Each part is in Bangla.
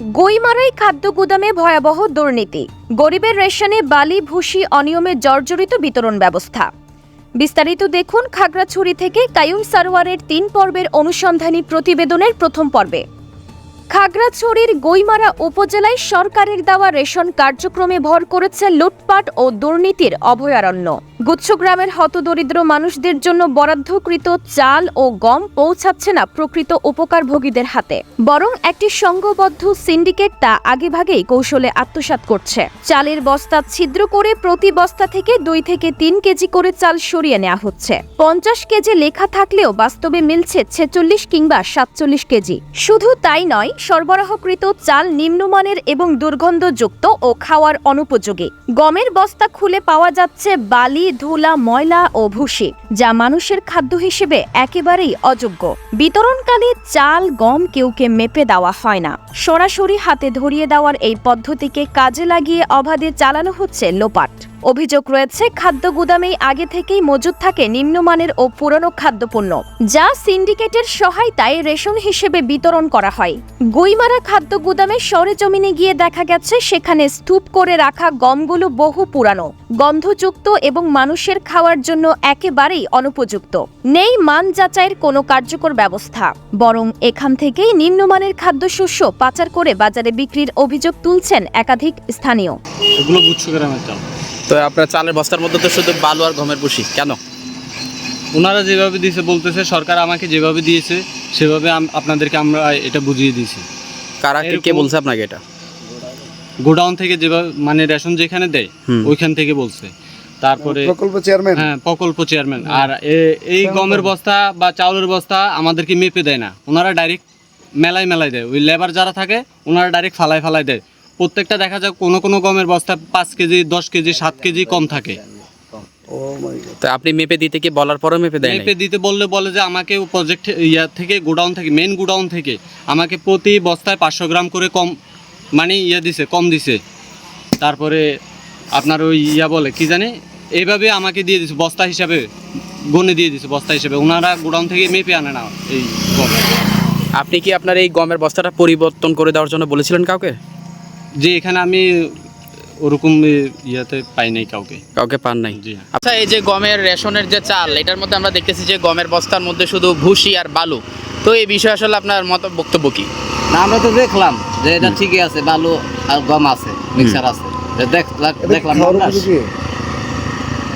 গইমারাই খাদ্য গুদামে ভয়াবহ দুর্নীতি। গরিবের রেশনে বালি, ভুসি, অনিয়মে জর্জরিত বিতরণ ব্যবস্থা। বিস্তারিত দেখুন খাগড়াছড়ি থেকে কায়ুম সারোয়ারের তিন পর্বের অনুসন্ধানী প্রতিবেদনের প্রথম পর্বে। খাগড়াছড়ির গইমারা উপজেলায় সরকারের দেওয়া রেশন কার্যক্রমে ভর করেছে লুটপাট ও দুর্নীতির অভয়ারণ্য। গুচ্ছগ্রামের হতদরিদ্র মানুষদের জন্য বরাদ্দকৃত চাল ও গম পৌঁছাচ্ছে না প্রকৃত উপকারভোগীদের হাতে। বরং একটি সংঘবদ্ধ সিন্ডিকেট তা আগেভাগেই কৌশলে আত্মসাৎ করছে। চালের বস্তা ছিদ্র করে প্রতি বস্তা থেকে দুই থেকে তিন কেজি করে চাল সরিয়ে নেওয়া হচ্ছে। পঞ্চাশ কেজি লেখা থাকলেও বাস্তবে মিলছে ছেচল্লিশ কিংবা সাতচল্লিশ কেজি। শুধু তাই নয় সরবরাহকৃত চাল নিম্নমানের এবং দুর্গন্ধযুক্ত ও খাওয়ার অনুপযোগী। গমের বস্তা খুলে পাওয়া যাচ্ছে বালি, ধুলা, ময়লা ও ভুসি, যা মানুষের খাদ্য হিসেবে একেবারেই অযোগ্য। বিতরণকালে চাল, গম কেউকে মেপে দেওয়া হয় না। সরাসরি হাতে ধরিয়ে দেওয়ার এই পদ্ধতিকে কাজে লাগিয়ে অবাধে চালানো হচ্ছে লোপাট। অভিযোগ রয়েছে, খাদ্য গুদামেই আগে থেকেই মজুদ থাকে নিম্নমানের ও পুরনো খাদ্যপণ্য, যা সিন্ডিকেটের সহায়তায় রেশন হিসেবে বিতরণ করা হয়। গুইমারা খাদ্য গুদামে সরেজমিনে গিয়ে দেখা গেছে, সেখানে স্তূপ করে রাখা গমগুলো বহু পুরানো। গন্ধযুক্ত এবং মানুষের খাওয়ার জন্য একেবারেই অনুপযুক্ত। নেই মান যাচাইয়ের কোনো কার্যকর ব্যবস্থা। বরং এখান থেকেই নিম্নমানের খাদ্যশস্য পাচার করে বাজারে বিক্রির অভিযোগ তুলছেন একাধিক স্থানীয়। এগুলো গ্রামের চাল। তো আপনার চালের বস্তার মধ্যে তো শুধু বালু আর গমের বুসি কেন? ওনারা যেভাবে দিয়েছে বলতেছে সরকার আমাকে যেভাবে দিয়েছে সেভাবে আপনাদেরকে আমরা এটা বুঝিয়ে দিয়েছি। কারা কে- কে বলছে আপনাকে এটা? গোডাউন থেকে যেভাবে মানে রেশন যেখানে দেয় ওইখান থেকে বলছে। তারপরে প্রকল্প চেয়ারম্যান? হ্যাঁ প্রকল্প চেয়ারম্যান। আর এই গমের বস্তা বা চাউলের বস্তা আমাদেরকে মেপে দেয় না। ওনারা ডাইরেক্ট মেলায় মেলায় দেয়। ওই লেবার যারা থাকে ওনারা ডাইরেক্ট ফালায় ফালায় দেয়। প্রত্যেকটা দেখা যায় কোনো কোনো গমের বস্তা পাঁচ কেজি দশ কেজি সাত কেজি কম থাকে। Oh my god. তো আপনি মেপে দিতে কি বলার পরেও মেপে দেয় মেপে দিতে বললে বলে যে আমাকে প্রজেক্ট ইয়া থেকে গোডাউন থেকে মেন গোডাউন থেকে আমাকে প্রতি বস্তায় পাঁচশো গ্রাম করে কম মানে ইয়া দিছে কম দিছে। তারপরে আপনার ওই ইয়া বলে কি জানে? এইভাবে আমাকে দিয়ে দিছে বস্তা হিসাবে গনে দিয়ে দিছে বস্তা হিসাবে। ওনারা গোডাউন থেকে মেপে আনে না এই গম। আপনি কি আপনার এই গমের বস্তাটা পরিবর্তন করে দেওয়ার জন্য বলেছিলেন কাউকে? যে এখানে আমি ওরকম ইয়াতে পাই নাই কাউকে। কাউকে পান নাই? জি। আচ্ছা এই যে গমের রেশনের যে চাল এটার মধ্যে আমরা দেখতেছি যে গমের বস্তার মধ্যে শুধু ভুসি আর বালু। তো এই বিষয়ে আসলে আপনার মত বক্তব্য কি? না আমরা তো দেখলাম। যে এটা ঠিকই আছে বালু আর গম আছে মিক্সার আছে। যে দেখ- এটা দেখলাম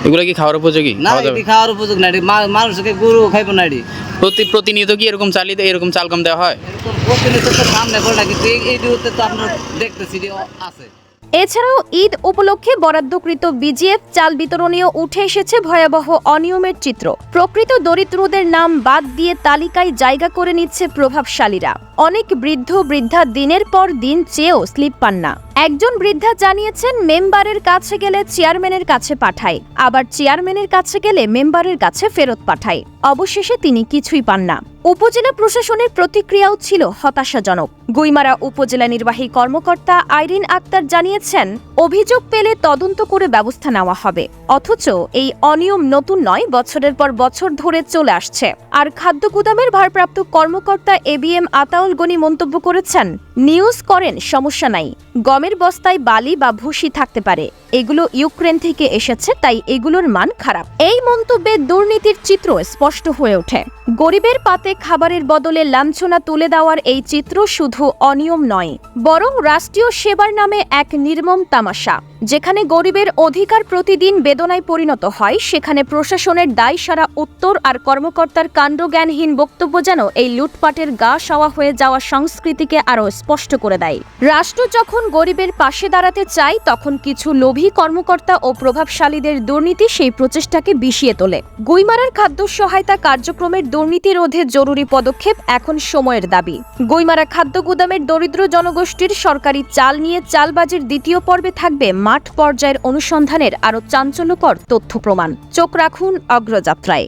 এগুলো কি খাওয়ার উপযোগী? না এটি খাওয়ার উপযোগী না এটি মানুষকে গরু খাইব না এটি। প্রতি প্রতিনিয়ত কি এরকম চালিয়ে এরকম চাল গম দেওয়া হয়? এরকম প্রতিনিয়ত তো সামনে করে কিন্তু এই- তো আপনার দেখতেছি যে আছে। এছাড়াও ঈদ উপলক্ষে বরাদ্দকৃত বিজিএফ চাল বিতরণেও উঠে এসেছে ভয়াবহ অনিয়মের চিত্র। প্রকৃত দরিদ্রদের নাম বাদ দিয়ে তালিকায় জায়গা করে নিচ্ছে প্রভাবশালীরা। অনেক বৃদ্ধ বৃদ্ধা দিনের পর দিন চেয়েও স্লিপ পান না। একজন বৃদ্ধা জানিয়েছেন মেম্বারের কাছে গেলে চেয়ারম্যানের কাছে পাঠায়, আবার চেয়ারম্যানের কাছে গেলে মেম্বারের কাছে ফেরত পাঠায়। অবশেষে তিনি কিছুই পান না। উপজেলা প্রশাসনের প্রতিক্রিয়াও ছিল হতাশাজনক। গুইমারা উপজেলা নির্বাহী কর্মকর্তা আইরিন আক্তার জানিয়েছেন, অভিযোগ পেলে তদন্ত করে ব্যবস্থা নেওয়া হবে। অথচ এই অনিয়ম নতুন নয়, বছরের পর বছর ধরে চলে আসছে। আর খাদ্য গুদামের ভারপ্রাপ্ত কর্মকর্তা এবিএম আতাউল গনি মন্তব্য করেছেন নিউজ করেন, সমস্যা নাই। গমের বস্তায় বালি বা ভুসি থাকতে পারে। এগুলো ইউক্রেন থেকে এসেছে, তাই এগুলোর মান খারাপ। এই মন্তব্যে দুর্নীতির চিত্র স্পষ্ট হয়ে ওঠে। গরিবের পাতে খাবারের বদলে লাঞ্ছনা তুলে দেওয়ার এই চিত্র শুধু অনিয়ম নয়, বরং রাষ্ট্রীয় সেবার নামে এক নির্মম তামাশা। যেখানে গরিবের অধিকার প্রতিদিন বেদনায় পরিণত হয়, সেখানে প্রশাসনের দায় সারা উত্তর আর কর্মকর্তার কাণ্ডজ্ঞানহীন বক্তব্য যেন এই লুটপাটের গা সাওয়া হয়ে যাওয়া সংস্কৃতিকে আরও স্পষ্ট করে দেয়। রাষ্ট্র যখন গরিবের পাশে দাঁড়াতে চায়, তখন কিছু লোভী কর্মকর্তা ও প্রভাবশালীদের দুর্নীতি সেই প্রচেষ্টাকে বিষিয়ে তোলে। গুইমারার খাদ্য সহায়তা কার্যক্রমের দুর্নীতি রোধে জরুরি পদক্ষেপ এখন সময়ের দাবি। গুইমারা খাদ্য গুদামের দরিদ্র জনগোষ্ঠীর সরকারি চাল নিয়ে চালবাজির দ্বিতীয় পর্বে থাকবে মাঠ পর্যায়ের অনুসন্ধানের আরও চাঞ্চল্যকর তথ্য প্রমাণ। চোখ রাখুন অগ্রযাত্রায়।